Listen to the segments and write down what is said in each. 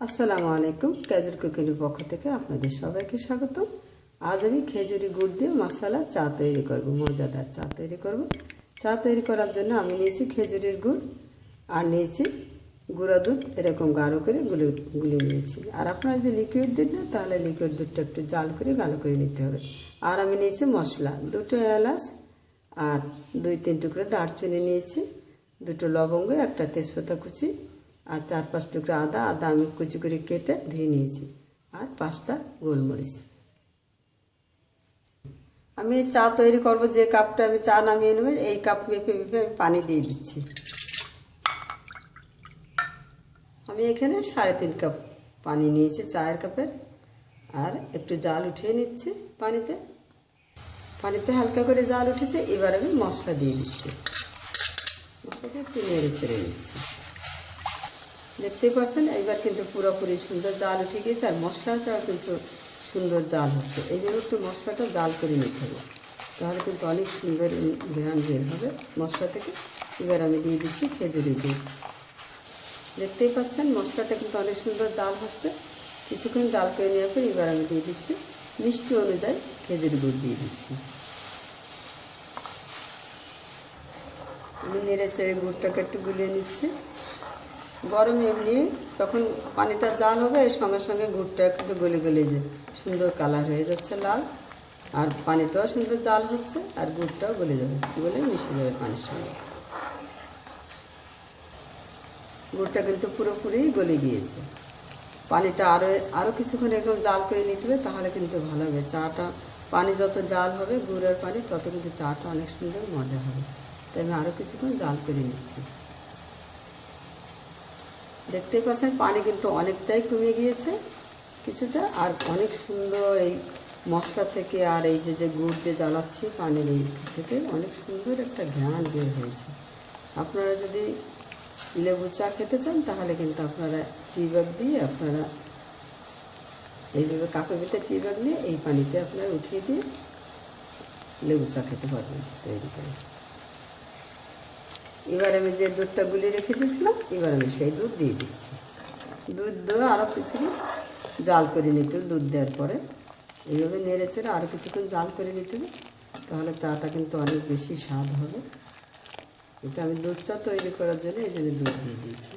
আসসালামু আলাইকুম ক্যাজুর কুকিংয়ের পক্ষ থেকে আপনাদের সবাইকে স্বাগত আজ আমি খেজুরি গুড় দিয়ে মশলা, চা তৈরি করব, মজাদার চা তৈরি করব। চা তৈরি করার জন্য আমি নিয়েছি খেজুরির গুড়, আর নিয়েছি গুঁড়া দুধ, এরকম গাঢ় করে গুলি গুলি নিয়েছি। আর আপনারা যদি লিকুইড দুধ দেন তাহলে লিকুইড দুধটা একটু জাল করে গাঢ় করে নিতে হবে। আর আমি নিয়েছি মশলা, দুটো এলাচ, আর দুই তিন টুকরো দারচিনি নিয়েছি, দুটো লবঙ্গ, একটা তেজপাতা কুচি আর চার পাঁচ টুকরো আদা আদা আমি কুচি করে কেটে ধুয়ে নিয়েছি। আর পাঁচটা গোলমরিচ। আমি চা তৈরি করব, যে কাপটা আমি চা নামিয়ে নেব, এই কাপ মেপে মেপে আমি পানি দিয়ে দিচ্ছি। আমি এখানে সাড়ে তিন কাপ পানি নিয়েছি চায়ের কাপের। আর একটু জাল উঠিয়ে নিচ্ছি পানিতে। পানিতে হালকা করে জাল উঠেছে, এবার আমি মশলা দিয়ে দিচ্ছি। মশলাকে একটু নেড়ে ছেড়ে নিচ্ছি। দেখতেই পাচ্ছেন? এবার কিন্তু পুরোপুরি সুন্দর জাল উঠে গিয়েছে, আর মশলাটাও কিন্তু সুন্দর জাল হচ্ছে। এইভাবে একটু মশলাটা জাল করে নিতে হবে। তাহলে কিন্তু অনেক সুন্দর ঘ্রাণ বের হবে। মশলা থেকে এবার আমি দিয়ে দিচ্ছি খেজুরি দুধ। দেখতেই পাচ্ছেন, মশলাটা কিন্তু অনেক সুন্দর জাল হচ্ছে। কিছুক্ষণ জাল করে নেওয়ার পর এবার আমি দিয়ে দিচ্ছি মিষ্টি অনুযায়ী খেজুরি গুড় দিয়ে দিচ্ছি। আমি নেড়ে চেড়ে গুড়টাকে একটু গুলিয়ে নিচ্ছি। গরম এমনি, তখন পানিটা জাল হবে, এর সঙ্গে সঙ্গে গুড়টা একটু গলে গলে যে সুন্দর কালার হয়ে যাচ্ছে লাল। আর পানিটাও সুন্দর জাল হচ্ছে, আর গুড়টাও গলে যাবে, গলে মিশে যাবে পানির সঙ্গে। গুড়টা কিন্তু পুরোপুরি গলে গিয়েছে। পানিটা আরও আরও কিছুক্ষণ এরকম জাল করে নিতে হবে, তাহলে কিন্তু ভালো হবে। চাটা, পানি যত জাল হবে গুড়ের পানি, তত কিন্তু চাটা অনেক সুন্দর মজা হবে। তাই আমি আরও কিছুক্ষণ জাল করে নিচ্ছি। দেখতেই পাচ্ছেন, পানি কিন্তু অনেকটাই কমে গিয়েছে কিছুটা, আর অনেক সুন্দর এই মশলা থেকে আর এই যে যে গুড় দিয়ে জ্বালাচ্ছি পানির এই থেকে অনেক সুন্দর একটা ঘ্রাণ বের হয়েছে। আপনারা যদি লেবু চা খেতে চান, তাহলে কিন্তু আপনারা টি ব্যাগ দিয়ে আপনারা এইভাবে কাপের ভিতরে টি ব্যাগ নিয়ে এই পানিতে আপনারা উঠিয়ে দিয়ে লেবু চা খেতে পারবেন তৈরি করে। এবার আমি যে দুধটা গুলি রেখে দিয়েছিলাম এবার আমি সেই দুধ দিয়ে দিচ্ছি। দুধ দিয়ে আরও কিছু জাল করে নিতে হবে, দুধ দেওয়ার পরে। এইভাবে নেড়ে চেড়ে আরও কিছুক্ষণ জাল করে নিতে হবে, তাহলে চাটা কিন্তু অনেক বেশি স্বাদ হবে। এটা আমি দুধ চা তৈরি করার জন্য এই জন্য দুধ দিয়ে দিয়েছি।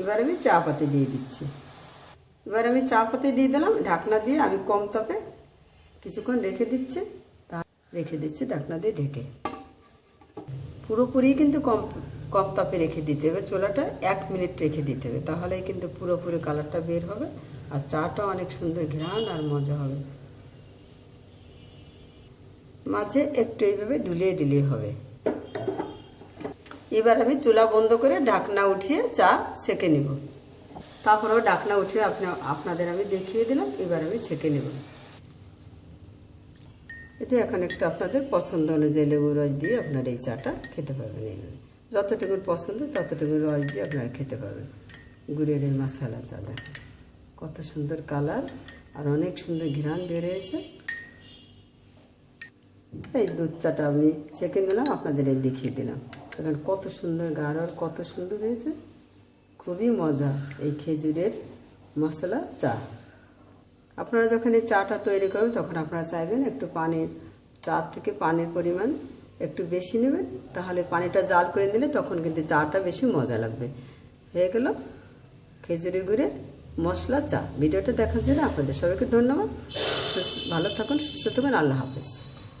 এবার আমি চা পাতি দিয়ে দিচ্ছি। এবার আমি চা পাতি দিয়ে দিলাম, ঢাকনা দিয়ে আমি কম তাপে কিছুক্ষণ রেখে দিচ্ছি। রেখে দিচ্ছি, ঢাকনা দিয়ে ঢেকে। পুরোপুরি কিন্তু কম কম তাপে রেখে দিতে হবে। চোলাটা এক মিনিট রেখে দিতে হবে। তাহলেই কিন্তু পুরোপুরি কালারটা বের হবে আর চাটা অনেক সুন্দর ঘ্রাণ আর মজা হবে। মাঝে একটু এইভাবে ডুলিয়ে দিলেই হবে। এবার আমি চুলা বন্ধ করে ঢাকনা উঠিয়ে চা সেকে নেব। তারপরেও ঢাকনা উঠিয়ে আপনি, আপনাদের আমি দেখিয়ে দিলাম, এবার আমি ছেঁকে নেব। এটা এখন একটু আপনাদের পছন্দ অনুযায়ী লেবু রস দিয়ে আপনারা এই চাটা খেতে পারবেন এইভাবে যতটুকু পছন্দ ততটুকু রস দিয়ে আপনারা খেতে পারবেন। গুড়ের এই মশালা চা দেখেন কত সুন্দর কালার আর অনেক সুন্দর ঘ্রাণ বের হয়েছে এই দুধ চাটা আমি চেকে নিলাম, আপনাদের এই দেখিয়ে দিলাম। এখন কত সুন্দর গাঢ় কত সুন্দর হয়েছে। খুবই মজা এই খেজুরের মশলা চা। আপনারা যখন এই চাটা তৈরি করবেন, তখন আপনারা চাইবেন একটু পানির চা থেকে পানির পরিমাণ একটু বেশি নেবেন। তাহলে পানিটা জাল করে দিলে তখন কিন্তু চাটা বেশি মজা লাগবে। হয়ে গেল খেজুরি গুড়ের মশলা, চা। ভিডিওটা দেখার জন্য আপনাদের সবাইকে ধন্যবাদ। সুস্থ ভালো থাকুন, সুস্থ থাকুন। আল্লাহ হাফেজ।